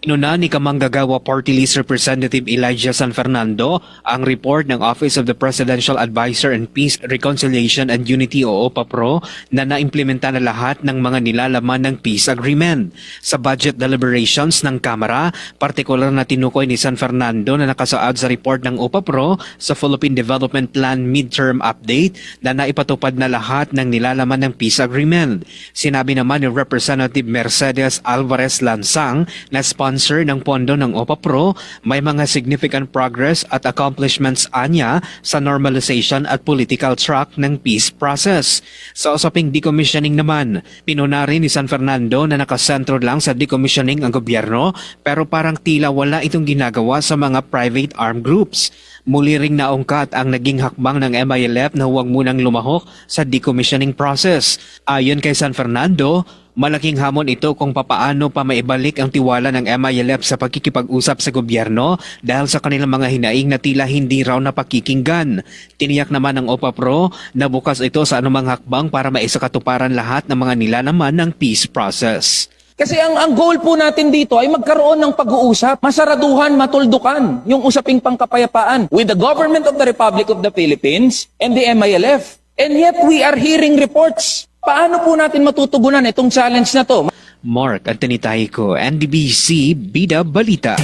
Inuna ni Kamanggagawa Party List Representative Elijah San Fernando ang report ng Office of the Presidential Advisor on Peace, Reconciliation and Unity o OPAPRO na naimplementa na lahat ng mga nilalaman ng peace agreement. Sa budget deliberations ng Kamara, partikular na tinukoy ni San Fernando na nakasaad sa report ng OPAPRO sa Philippine Development Plan Midterm Update na naipatupad na lahat ng nilalaman ng peace agreement. Sinabi naman ni Representative Mercedes Alvarez Lansang na sponsor ng pondo ng OPAPRO, may mga significant progress at accomplishments anya sa normalization at political track ng peace process. Sa usaping decommissioning naman, pinunari ni San Fernando na nakasentro lang sa decommissioning ang gobyerno pero parang tila wala itong ginagawa sa mga private armed groups. Muli ring naungkat ang naging hakbang ng MILF na huwag munang lumahok sa decommissioning process. Ayon kay San Fernando, malaking hamon ito kung papaano pa maibalik ang tiwala ng MILF sa pagkikipag-usap sa gobyerno dahil sa kanilang mga hinaing na tila hindi raw napakikinggan. Tiniyak naman ng OPAPRO na bukas ito sa anumang hakbang para maisakatuparan lahat ng mga nilalaman ng peace process. Kasi ang, ang goal po natin dito ay magkaroon ng pag-uusap, masaraduhan, matuldukan yung usaping pangkapayapaan with the government of the Republic of the Philippines and the MILF. And yet we are hearing reports. Paano po natin matutugunan itong challenge na to? Mark Antonitayko, NDBC Bida Balita.